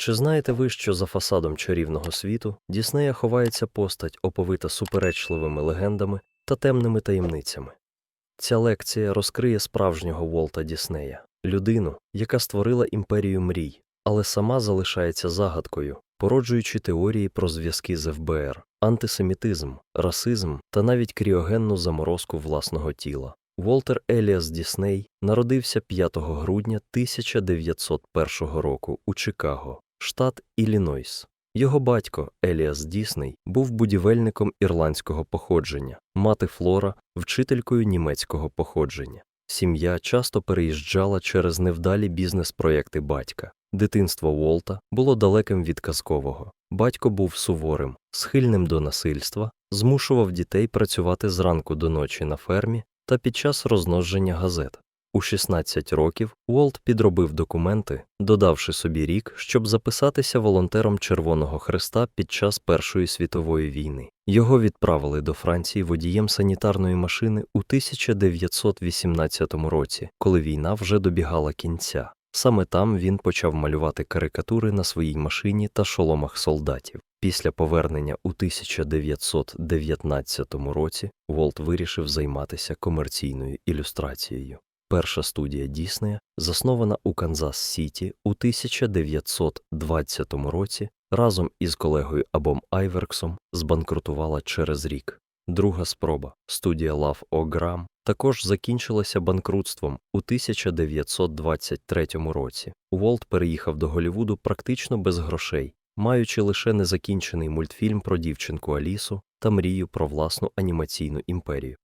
Чи знаєте ви, що за фасадом чарівного світу Діснея ховається постать, оповита суперечливими легендами та темними таємницями? Ця лекція розкриє справжнього Волта Діснея, людину, яка створила імперію мрій, але сама залишається загадкою, породжуючи теорії про зв'язки з ФБР, антисемітизм, расизм та навіть кріогенну заморозку власного тіла. Волтер Еліас Дісней народився 5 грудня 1901 року у Чикаго, штат Іллінойс. Його батько Еліас Дісней був будівельником ірландського походження, мати Флора вчителькою німецького походження. Сім'я часто переїжджала через невдалі бізнес-проєкти батька. Дитинство Волта було далеким від казкового. Батько був суворим, схильним до насильства, змушував дітей працювати зранку до ночі на фермі та під час розмноження газет. У 16 років Уолт підробив документи, додавши собі рік, щоб записатися волонтером Червоного Хреста під час Першої світової війни. Його відправили до Франції водієм санітарної машини у 1918 році, коли війна вже добігала кінця. Саме там він почав малювати карикатури на своїй машині та шоломах солдатів. Після повернення у 1919 році Волт вирішив займатися комерційною ілюстрацією. Перша студія Діснея, заснована у Канзас-Сіті у 1920 році, разом із колегою Абом Айверксом збанкрутувала через рік. Друга спроба, студія Love O'Gram, також закінчилася банкрутством у 1923 році. Уолт переїхав до Голлівуду практично без грошей, маючи лише незакінчений мультфільм про дівчинку Алісу та мрію про власну анімаційну імперію.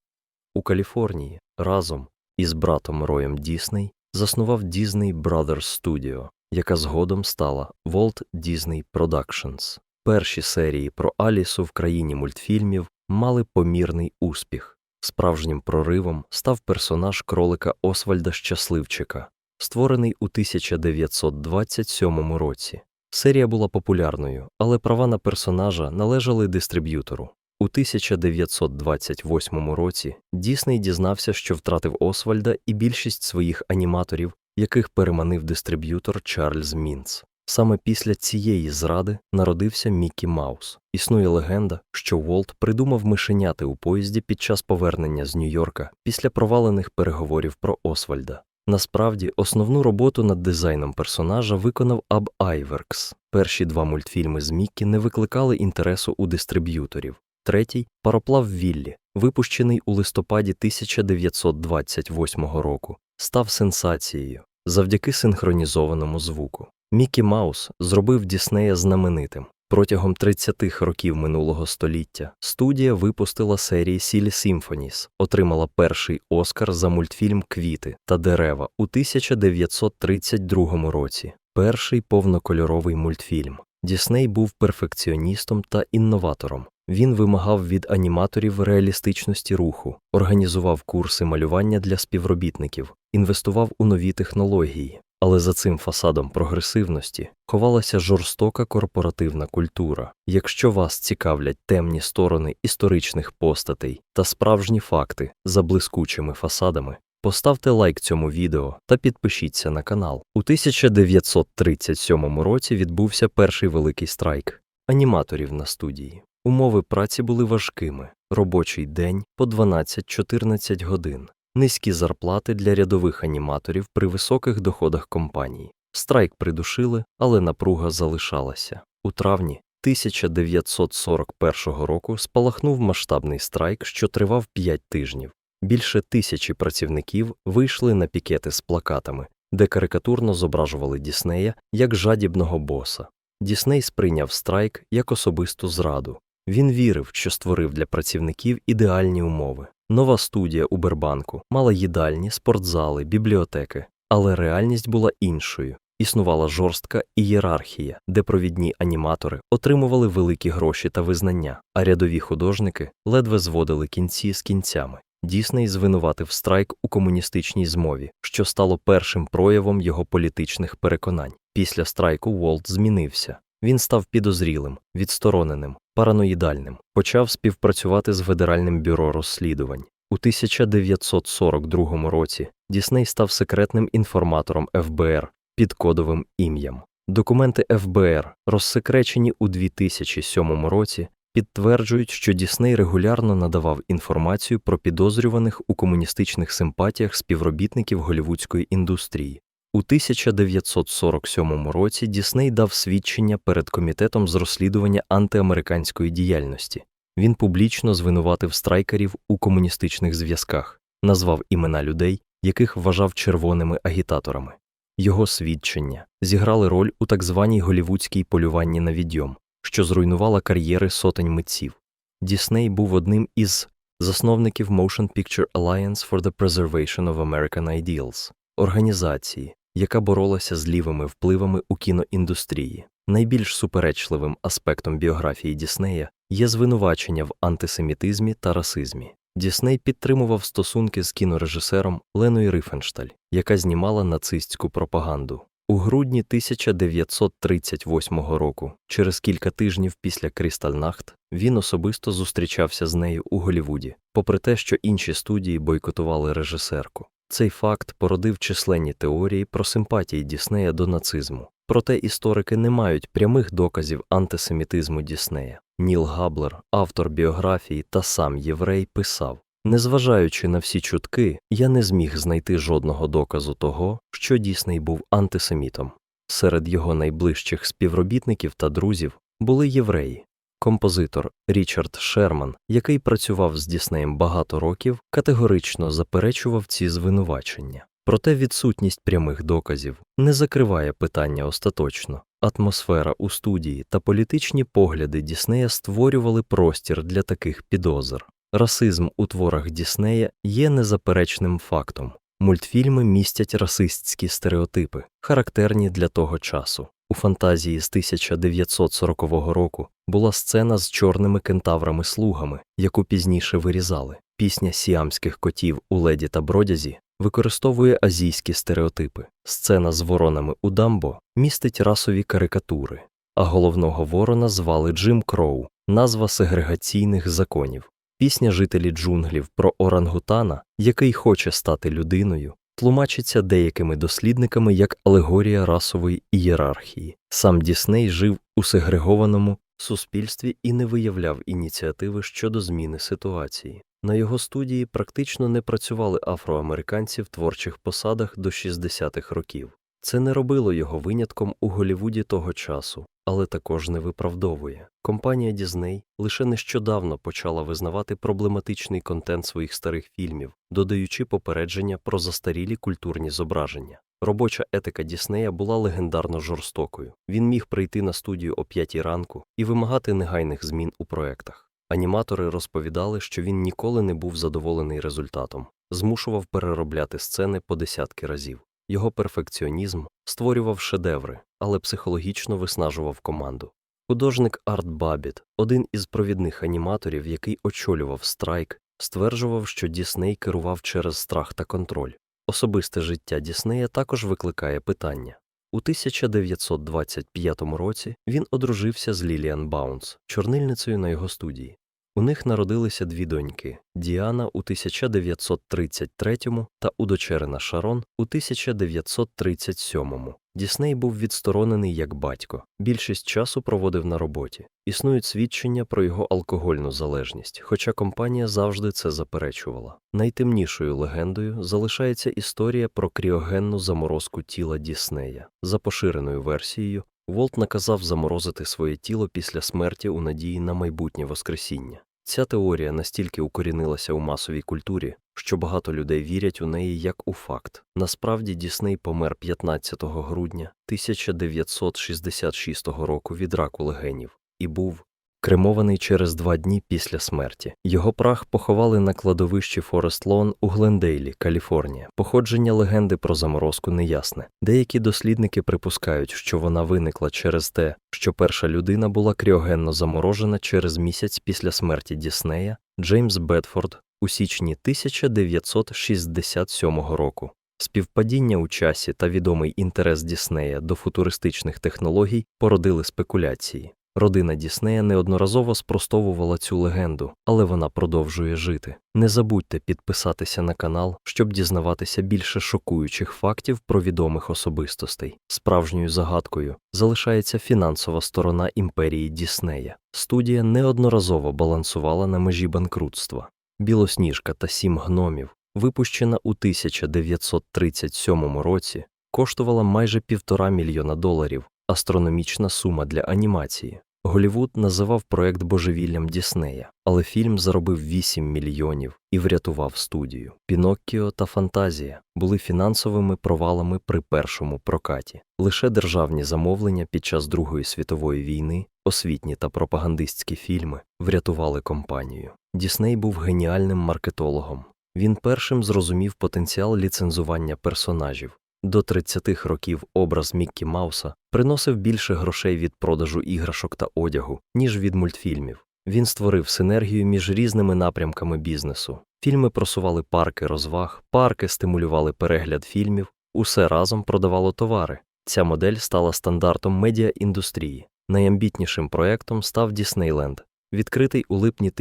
У Каліфорнії разом із братом Роєм Дісней заснував Disney Brothers Studio, яка згодом стала Walt Disney Productions. Перші серії про Алісу в країні мультфільмів мали помірний успіх. Справжнім проривом став персонаж кролика Освальда Щасливчика, створений у 1927 році. Серія була популярною, але права на персонажа належали дистриб'ютору. У 1928 році Дісней дізнався, що втратив Освальда і більшість своїх аніматорів, яких переманив дистриб'ютор Чарльз Мінц. Саме після цієї зради народився Мікі Маус. Існує легенда, що Волт придумав мишеняти у поїзді під час повернення з Нью-Йорка після провалених переговорів про Освальда. Насправді, основну роботу над дизайном персонажа виконав Аб Айверкс. Перші два мультфільми з Міккі не викликали інтересу у дистриб'юторів. Третій пароплав Віллі, випущений у листопаді 1928 року, став сенсацією завдяки синхронізованому звуку. Мікі Маус зробив Діснея знаменитим. Протягом 30-х років минулого століття студія випустила серії Сілі Сімфоніс, отримала перший Оскар за мультфільм Квіти та дерева у 1932 році. Перший повнокольоровий мультфільм. Дісней був перфекціоністом та інноватором. Він вимагав від аніматорів реалістичності руху, організував курси малювання для співробітників, інвестував у нові технології. Але за цим фасадом прогресивності ховалася жорстока корпоративна культура. Якщо вас цікавлять темні сторони історичних постатей та справжні факти за блискучими фасадами, поставте лайк цьому відео та підпишіться на канал. У 1937 році відбувся перший великий страйк аніматорів на студії. Умови праці були важкими: робочий день по 12-14 годин, низькі зарплати для рядових аніматорів при високих доходах компанії. Страйк придушили, але напруга залишалася. У травні 1941 року спалахнув масштабний страйк, що тривав 5 тижнів. Більше тисячі працівників вийшли на пікети з плакатами, де карикатурно зображували Діснея як жадібного боса. Дісней сприйняв страйк як особисту зраду. Він вірив, що створив для працівників ідеальні умови. Нова студія у Бербанку мала їдальні, спортзали, бібліотеки, але реальність була іншою. Існувала жорстка ієрархія, де провідні аніматори отримували великі гроші та визнання, а рядові художники ледве зводили кінці з кінцями. Дісней звинуватив страйк у комуністичній змові, що стало першим проявом його політичних переконань. Після страйку Уолт змінився. Він став підозрілим, відстороненим, параноїдальним, почав співпрацювати з Федеральним бюро розслідувань. У 1942 році Дісней став секретним інформатором ФБР під кодовим ім'ям. Документи ФБР, розсекречені у 2007 році, підтверджують, що Дісней регулярно надавав інформацію про підозрюваних у комуністичних симпатіях співробітників голівудської індустрії. У 1947 році Дісней дав свідчення перед комітетом з розслідування антиамериканської діяльності. Він публічно звинуватив страйкерів у комуністичних зв'язках, назвав імена людей, яких вважав червоними агітаторами. Його свідчення зіграли роль у так званій голівудській полюванні на відьом, що зруйнувала кар'єри сотень митців. Дісней був одним із засновників Motion Picture Alliance for the Preservation of American Ideals, організації, яка боролася з лівими впливами у кіноіндустрії. Найбільш суперечливим аспектом біографії Діснея є звинувачення в антисемітизмі та расизмі. Дісней підтримував стосунки з кінорежисером Леною Рифеншталь, яка знімала нацистську пропаганду. У грудні 1938 року, через кілька тижнів після Крістальнахт, він особисто зустрічався з нею у Голівуді, попри те, що інші студії бойкотували режисерку. Цей факт породив численні теорії про симпатії Діснея до нацизму. Проте історики не мають прямих доказів антисемітизму Діснея. Ніл Габлер, автор біографії та сам єврей, писав: Незважаючи на всі чутки, я не зміг знайти жодного доказу того, що Дісней був антисемітом. Серед його найближчих співробітників та друзів були євреї. Композитор Річард Шерман, який працював з Діснеєм багато років, категорично заперечував ці звинувачення. Проте відсутність прямих доказів не закриває питання остаточно. Атмосфера у студії та політичні погляди Діснея створювали простір для таких підозр. Расизм у творах Діснея є незаперечним фактом. Мультфільми містять расистські стереотипи, характерні для того часу. У фантазії з 1940 року була сцена з чорними кентаврами-слугами, яку пізніше вирізали. Пісня сіамських котів у леді та бродязі використовує азійські стереотипи. Сцена з воронами у Дамбо містить расові карикатури, а головного ворона звали Джим Кроу, назва сегрегаційних законів. Пісня жителі джунглів про орангутана, який хоче стати людиною, тлумачиться деякими дослідниками як алегорія расової ієрархії. Сам Дісней жив у сегрегованому суспільстві і не виявляв ініціативи щодо зміни ситуації. На його студії практично не працювали афроамериканці в творчих посадах до 60-х років. Це не робило його винятком у Голівуді того часу, але також не виправдовує. Компанія Дізней лише нещодавно почала визнавати проблематичний контент своїх старих фільмів, додаючи попередження про застарілі культурні зображення. Робоча етика Діснея була легендарно жорстокою. Він міг прийти на студію о п'ятій ранку і вимагати негайних змін у проектах. Аніматори розповідали, що він ніколи не був задоволений результатом, змушував переробляти сцени по десятки разів. Його перфекціонізм створював шедеври, але психологічно виснажував команду. Художник Арт Бабіт, один із провідних аніматорів, який очолював страйк, стверджував, що Дісней керував через страх та контроль. Особисте життя Діснея також викликає питання. У 1925 році він одружився з Ліліан Баунс, чорнильницею на його студії. У них народилися дві доньки Діана у 1933 та удочерена Шарон у 1937. Дісней був відсторонений як батько, більшість часу проводив на роботі. Існують свідчення про його алкогольну залежність, хоча компанія завжди це заперечувала. Найтемнішою легендою залишається історія про кріогенну заморозку тіла Діснея. За поширеною версією, Волт наказав заморозити своє тіло після смерті у надії на майбутнє Воскресіння. Ця теорія настільки укорінилася у масовій культурі, що багато людей вірять у неї як у факт. Насправді Дісней помер 15 грудня 1966 року від раку легенів і був кремований через два дні після смерті. Його прах поховали на кладовищі Форест Лон у Глендейлі, Каліфорнія. Походження легенди про заморозку неясне. Деякі дослідники припускають, що вона виникла через те, що перша людина була кріогенно заморожена через місяць після смерті Діснея Джеймс Бедфорд у січні 1967 року. Співпадіння у часі та відомий інтерес Діснея до футуристичних технологій породили спекуляції. Родина Діснея неодноразово спростовувала цю легенду, але вона продовжує жити. Не забудьте підписатися на канал, щоб дізнаватися більше шокуючих фактів про відомих особистостей. Справжньою загадкою залишається фінансова сторона імперії Діснея. Студія неодноразово балансувала на межі банкрутства. Білосніжка та сім гномів, випущена у 1937 році, коштувала майже півтора мільйона доларів, астрономічна сума для анімації. Голівуд називав проект божевіллям Діснея, але фільм заробив 8 мільйонів і врятував студію. Піноккіо та Фантазія були фінансовими провалами при першому прокаті. Лише державні замовлення під час Другої світової війни, освітні та пропагандистські фільми врятували компанію. Дісней був геніальним маркетологом. Він першим зрозумів потенціал ліцензування персонажів. До 30-х років образ Міккі Мауса приносив більше грошей від продажу іграшок та одягу, ніж від мультфільмів. Він створив синергію між різними напрямками бізнесу. Фільми просували парки розваг, парки стимулювали перегляд фільмів, усе разом продавало товари. Ця модель стала стандартом медіаіндустрії. Найамбітнішим проектом став Діснейленд, відкритий у липні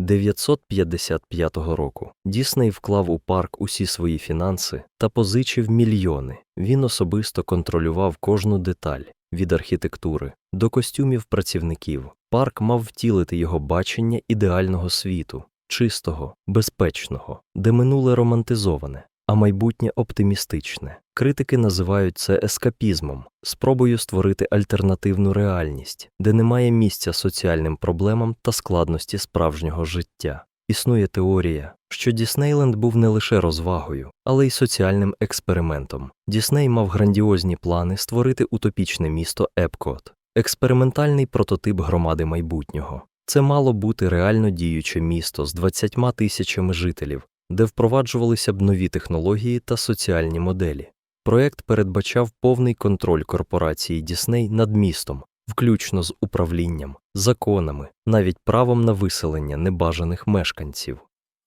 1955 року. Дісней вклав у парк усі свої фінанси та позичив мільйони. Він особисто контролював кожну деталь від архітектури до костюмів працівників. Парк мав втілити його бачення ідеального світу, чистого, безпечного, де минуле романтизоване, а майбутнє оптимістичне. Критики називають це ескапізмом, спробою створити альтернативну реальність, де немає місця соціальним проблемам та складності справжнього життя. Існує теорія, що Діснейленд був не лише розвагою, але й соціальним експериментом. Дісней мав грандіозні плани створити утопічне місто Епкот, експериментальний прототип громади майбутнього. Це мало бути реально діюче місто з 20 тисячами жителів, де впроваджувалися б нові технології та соціальні моделі. Проект передбачав повний контроль корпорації Дісней над містом, включно з управлінням, законами, навіть правом на виселення небажаних мешканців.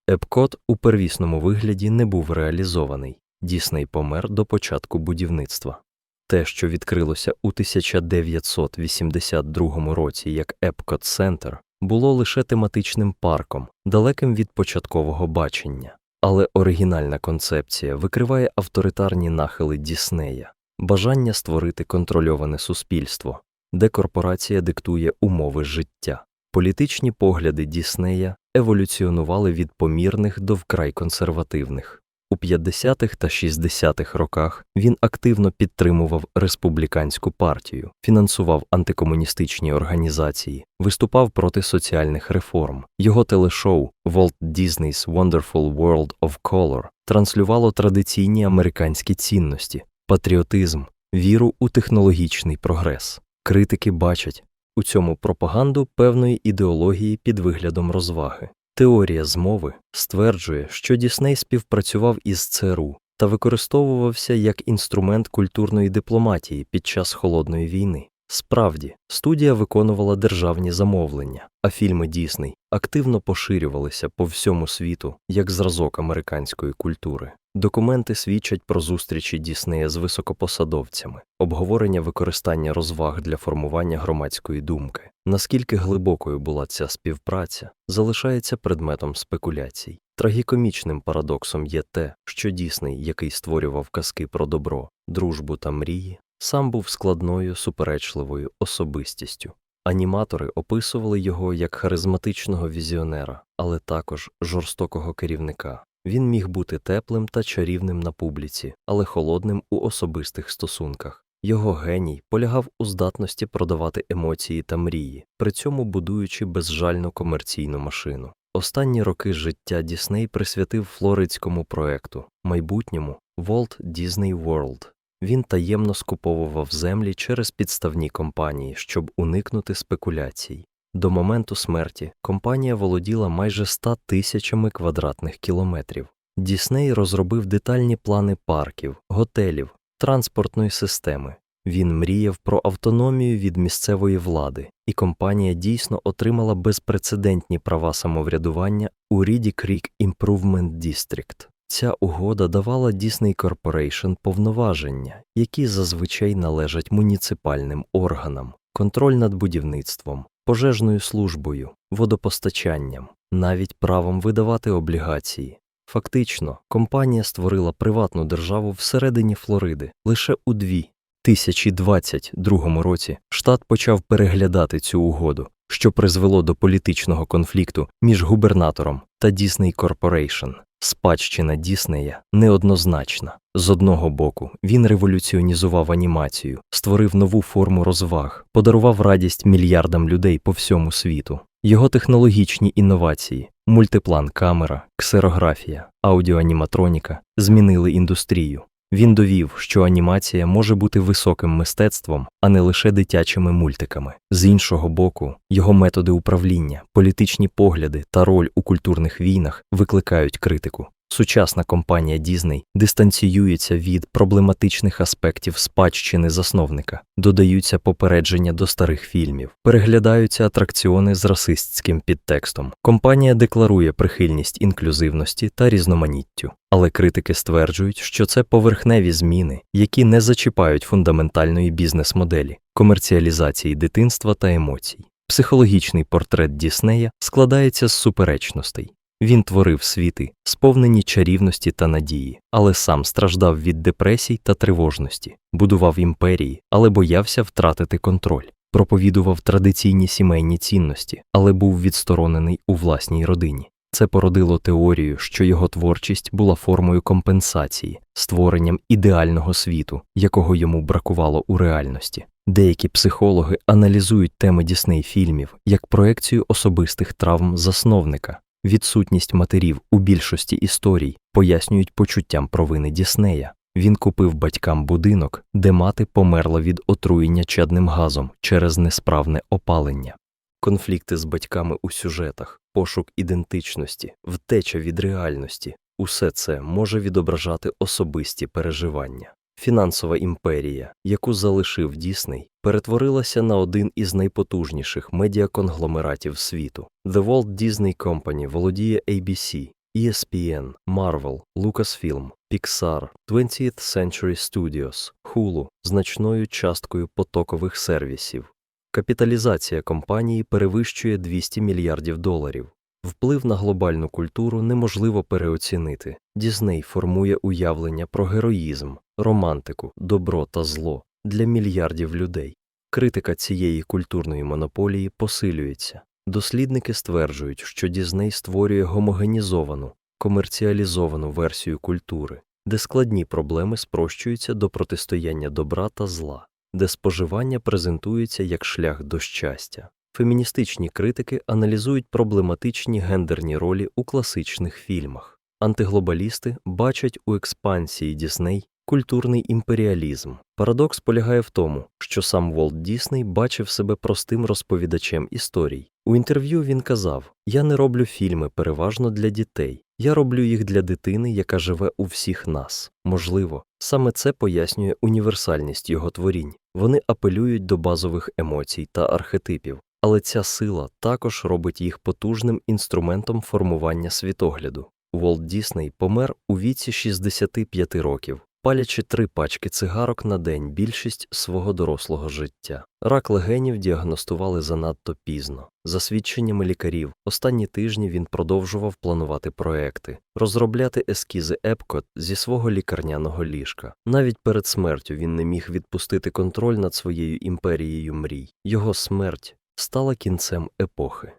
Епкот у первісному вигляді не був реалізований. Дісней помер до початку будівництва. Те, що відкрилося у 1982 році як Епкот Центр, було лише тематичним парком, далеким від початкового бачення. Але оригінальна концепція викриває авторитарні нахили Діснея, бажання створити контрольоване суспільство, де корпорація диктує умови життя. Політичні погляди Діснея еволюціонували від помірних до вкрай консервативних. У 50-х та 60-х роках він активно підтримував республіканську партію, фінансував антикомуністичні організації, виступав проти соціальних реформ. Його телешоу Walt Disney's Wonderful World of Color транслювало традиційні американські цінності, патріотизм, віру у технологічний прогрес. Критики бачать у цьому пропаганду певної ідеології під виглядом розваги. Теорія змови стверджує, що Дісней співпрацював із ЦРУ та використовувався як інструмент культурної дипломатії під час холодної війни. Справді, студія виконувала державні замовлення, а фільми Дісней активно поширювалися по всьому світу як зразок американської культури. Документи свідчать про зустрічі Діснея з високопосадовцями, обговорення використання розваг для формування громадської думки. Наскільки глибокою була ця співпраця, залишається предметом спекуляцій. Трагікомічним парадоксом є те, що Дісней, який створював казки про добро, дружбу та мрії, сам був складною суперечливою особистістю. Аніматори описували його як харизматичного візіонера, але також жорстокого керівника. Він міг бути теплим та чарівним на публіці, але холодним у особистих стосунках. Його геній полягав у здатності продавати емоції та мрії, при цьому будуючи безжальну комерційну машину. Останні роки життя Дісней присвятив флоридському проекту, майбутньому Walt Disney World. Він таємно скуповував землі через підставні компанії, щоб уникнути спекуляцій. До моменту смерті компанія володіла майже 100 тисячами квадратних кілометрів. Дісней розробив детальні плани парків, готелів, транспортної системи. Він мріяв про автономію від місцевої влади, і компанія дійсно отримала безпрецедентні права самоврядування у Ріді Creek Improvement District. Ця угода давала Disney Corporation повноваження, які зазвичай належать муніципальним органам. контроль над будівництвом, пожежною службою, водопостачанням, навіть правом видавати облігації. Фактично, компанія створила приватну державу всередині Флориди лише у 2022 році штат почав переглядати цю угоду, що призвело до політичного конфлікту між губернатором та Disney Corporation. Спадщина Діснея неоднозначна. З одного боку, він революціонізував анімацію, створив нову форму розваг, подарував радість мільярдам людей по всьому світу. Його технологічні інновації, мультиплан камера, ксерографія, аудіоаніматроніка змінили індустрію. Він довів, що анімація може бути високим мистецтвом, а не лише дитячими мультиками. З іншого боку, його методи управління, політичні погляди та роль у культурних війнах викликають критику. Сучасна компанія Disney дистанціюється від проблематичних аспектів спадщини засновника, додаються попередження до старих фільмів, переглядаються атракціони з расистським підтекстом. Компанія декларує прихильність інклюзивності та різноманіттю, але критики стверджують, що це поверхневі зміни, які не зачіпають фундаментальної бізнес-моделі, комерціалізації дитинства та емоцій. Психологічний портрет Діснея складається з суперечностей. Він творив світи, сповнені чарівності та надії, але сам страждав від депресій та тривожності, будував імперії, але боявся втратити контроль, проповідував традиційні сімейні цінності, але був відсторонений у власній родині. Це породило теорію, що його творчість була формою компенсації, створенням ідеального світу, якого йому бракувало у реальності. Деякі психологи аналізують теми Дісней фільмів як проекцію особистих травм засновника, Відсутність матерів у більшості історій пояснюють почуттям провини Діснея. Він купив батькам будинок, де мати померла від отруєння чадним газом через несправне опалення. Конфлікти з батьками у сюжетах, пошук ідентичності, втеча від реальності усе це може відображати особисті переживання. Фінансова імперія, яку залишив Дісней, перетворилася на один із найпотужніших медіаконгломератів світу. The Walt Disney Company володіє ABC, ESPN, Marvel, Lucasfilm, Pixar, 20th Century Studios, Hulu значною часткою потокових сервісів. Капіталізація компанії перевищує 200 мільярдів доларів. Вплив на глобальну культуру неможливо переоцінити. Дізней формує уявлення про героїзм, романтику, добро та зло для мільярдів людей. Критика цієї культурної монополії посилюється. Дослідники стверджують, що Дізней створює гомогенізовану, комерціалізовану версію культури, де складні проблеми спрощуються до протистояння добра та зла, де споживання презентується як шлях до щастя. Феміністичні критики аналізують проблематичні гендерні ролі у класичних фільмах. Антиглобалісти бачать у експансії Дісней культурний імперіалізм. Парадокс полягає в тому, що сам Волт Дісней бачив себе простим розповідачем історій. У інтерв'ю він казав: Я не роблю фільми переважно для дітей, я роблю їх для дитини, яка живе у всіх нас. Можливо, саме це пояснює універсальність його творінь. Вони апелюють до базових емоцій та архетипів, але ця сила також робить їх потужним інструментом формування світогляду. Волт Дісней помер у віці 65 років, палячи три пачки цигарок на день більшість свого дорослого життя. Рак легенів діагностували занадто пізно. За свідченнями лікарів, останні тижні він продовжував планувати проекти, розробляти ескізи Епкот зі свого лікарняного ліжка. Навіть перед смертю він не міг відпустити контроль над своєю імперією мрій. Його смерть стала кінцем епохи.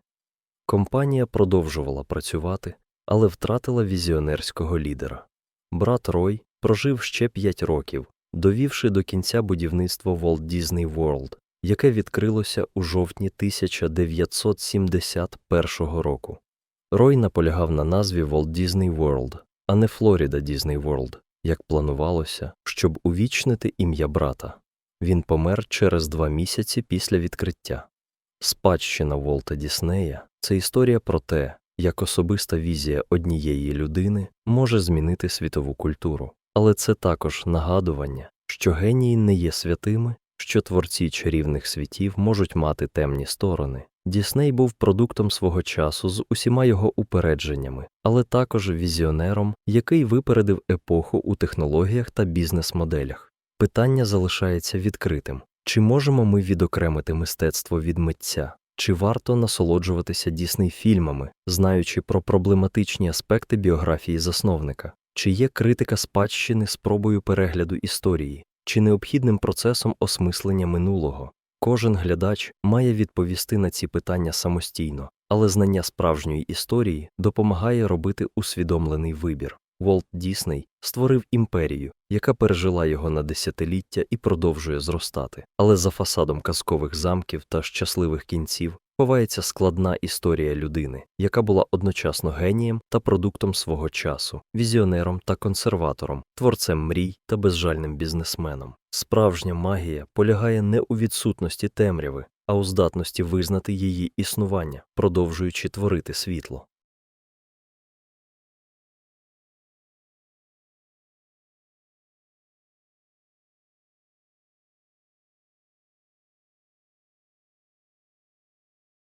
Компанія продовжувала працювати, але втратила візіонерського лідера. Брат Рой прожив ще п'ять років, довівши до кінця будівництво Walt Disney World, яке відкрилося у жовтні 1971 року. Рой наполягав на назві Walt Disney World, а не Florida Disney World, як планувалося, щоб увічнити ім'я брата. Він помер через два місяці після відкриття. Спадщина Волта Діснея це історія про те, як особиста візія однієї людини може змінити світову культуру, але це також нагадування, що генії не є святими, що творці чарівних світів можуть мати темні сторони. Дісней був продуктом свого часу з усіма його упередженнями, але також візіонером, який випередив епоху у технологіях та бізнес-моделях. Питання залишається відкритим Чи можемо ми відокремити мистецтво від митця? Чи варто насолоджуватися Дісней фільмами, знаючи про проблематичні аспекти біографії засновника? Чи є критика спадщини спробою перегляду історії, чи необхідним процесом осмислення минулого? Кожен глядач має відповісти на ці питання самостійно, але знання справжньої історії допомагає робити усвідомлений вибір. Волт Дісней створив імперію, яка пережила його на десятиліття і продовжує зростати. Але за фасадом казкових замків та щасливих кінців ховається складна історія людини, яка була одночасно генієм та продуктом свого часу, візіонером та консерватором, творцем мрій та безжальним бізнесменом. Справжня магія полягає не у відсутності темряви, а у здатності визнати її існування, продовжуючи творити світло.